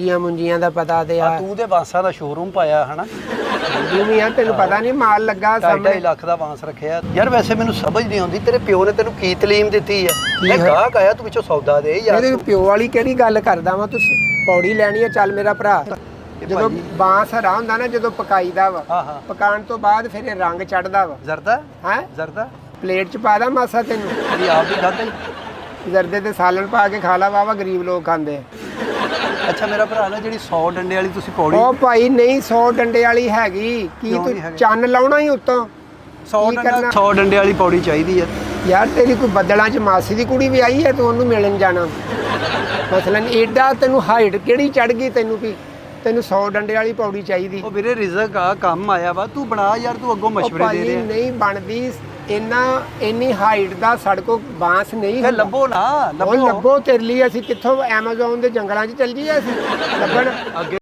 ਜੀਆਂ ਮੁੰਜੀਆਂ ਦਾ ਪਤਾ ਤੇ ਆ। ਆ ਤੂੰ ਤੇ ਬਾਂਸਾਂ ਦਾ ਸ਼ੋਰੂਮ ਪਾਇਆ ਹਨਾ? ਜਿਵੇਂ ਆ ਤੈਨੂੰ ਪਤਾ ਨਹੀਂ ਮਾਲ ਲੱਗਾ ਢਾਈ ਢਾਈ ਸਾਹਮਣੇ। ਲੱਖ ਦਾ ਬਾਂਸ ਰੱਖਿਆ। ਯਾਰ ਵੈਸੇ ਮੈਨੂੰ ਸਮਝ ਨਹੀਂ ਆਉਂਦੀ ਤੇਰੇ ਪਿਓ ਨੇ ਤੈਨੂੰ ਕੀ ਤਲੀਮ ਦਿੱਤੀ ਹੈ? ਗਾਹਕ ਆਇਆ ਤੂੰ ਵਿੱਚੋਂ ਸੌਦਾ ਦੇ ਯਾਰ ਇਹਦੇ ਪਿਓ ਵਾਲੀ ਕਿਹੜੀ ਗੱਲ ਕਰਦਾ ਵਾ? ਤੂੰ ਪੌੜੀ ਲੈਣੀ ਆ ਚੱਲ ਮੇਰਾ ਭਰਾ। ਜਦੋਂ। ਬਾਂਸ ਹਰਾ ਹੁੰਦਾ ਨਾ ਜਦੋਂ ਪਕਾਈਦਾ ਵਾ ਹਾਂ ਹਾਂ। ਪਕਾਉਣ ਤੋਂ ਬਾਅਦ ਫਿਰ ਇਹ ਰੰਗ ਚੜਦਾ ਵਾ। ਜ਼ਰਦਾ? ਹੈ? ਜ਼ਰਦਾ? ਪਲੇਟ ਚ ਪਾ ਦਾ ਮਾਸਾ ਤੈਨੂੰ? ਇਹ ਆਪ ਹੀ। ਖਾਦਾ ਜ਼ਰਦੇ ਤੇ ਸਾਲਣ ਪਾ ਕੇ ਖਾ ਲਾ ਵਾਵਾ ਗਰੀਬ ਲੋਕ ਖਾਂਦੇ। ਅੱਛਾ ਮੇਰਾ ਭਰਾ ਨਾ ਜਿਹੜੀ 100 ਡੰਡੇ ਵਾਲੀ ਤੁਸੀਂ ਪੌੜੀ ਉਹ ਭਾਈ ਨਹੀਂ 100 ਡੰਡੇ ਵਾਲੀ ਹੈਗੀ। ਕੀ ਕਿਉਂ ਤੂੰ ਹੈਗੀ? ਚੰਨ ਲਾਉਣਾ ਹੀ ਉੱਤੋਂ? 100 ਕੀ ਡੰਡਾ ਕਰਨਾ? 100 ਡੰਡੇ ਵਾਲੀ ਪੌੜੀ ਚਾਹੀਦੀ ਆ। ਯਾਰ ਤੇਰੀ ਕੋਈ ਬੱਦਲਾਂ 'ਚ ਮਾਸੀ ਦੀ ਕੁੜੀ ਵੀ ਆਈ ਹੈ ਤੂੰ ਉਹਨੂੰ ਮਿਲਣ ਜਾਣਾ। ਮਸਲਨ ਏਡਾ ਤੈਨੂੰ ਹਾਈਟ ਕਿਹੜੀ ਚੜ ਗਈ ਤੈਨੂੰ ਵੀ? ਤੈਨੂੰ 100 ਡੰਡੇ ਵਾਲੀ ਪੌੜੀ ਚਾਹੀਦੀ। ਉਹ ਵੀਰੇ ਰਿਜ਼ਕ ਆ ਕੰਮ ਆਇਆ ਵਾ। ਤੂੰ ਬਣਾ ਯਾਰ ਤੂੰ ਅੱਗੋਂ ਉਹ ਮਸ਼ਵਰੇ ਦੇ ਰਿਹਾ। ਨਹੀਂ ਬਣਦੀ। ਇੰਨਾ ਇੰਨੀ ਹਾਈਟ ਦਾ ਸੜਕੋ ਬਾਂਸ ਨਹੀਂ ਫੇ ਹੁੰਦਾ। ਲੱਭੋ ਨਾ ਉਹ ਲੱਭੋ। ਲੱਭੋ ਤੇਰੇ ਲਈ ਅਸੀਂ ਕਿੱਥੋਂ ਐਮਾਜ਼ੋਨ ਦੇ ਜੰਗਲਾਂ 'ਚ ਚੱਲ ਜੀਏ ਅਸੀਂ। ਲੱਭਣ। ਅੱਗੇ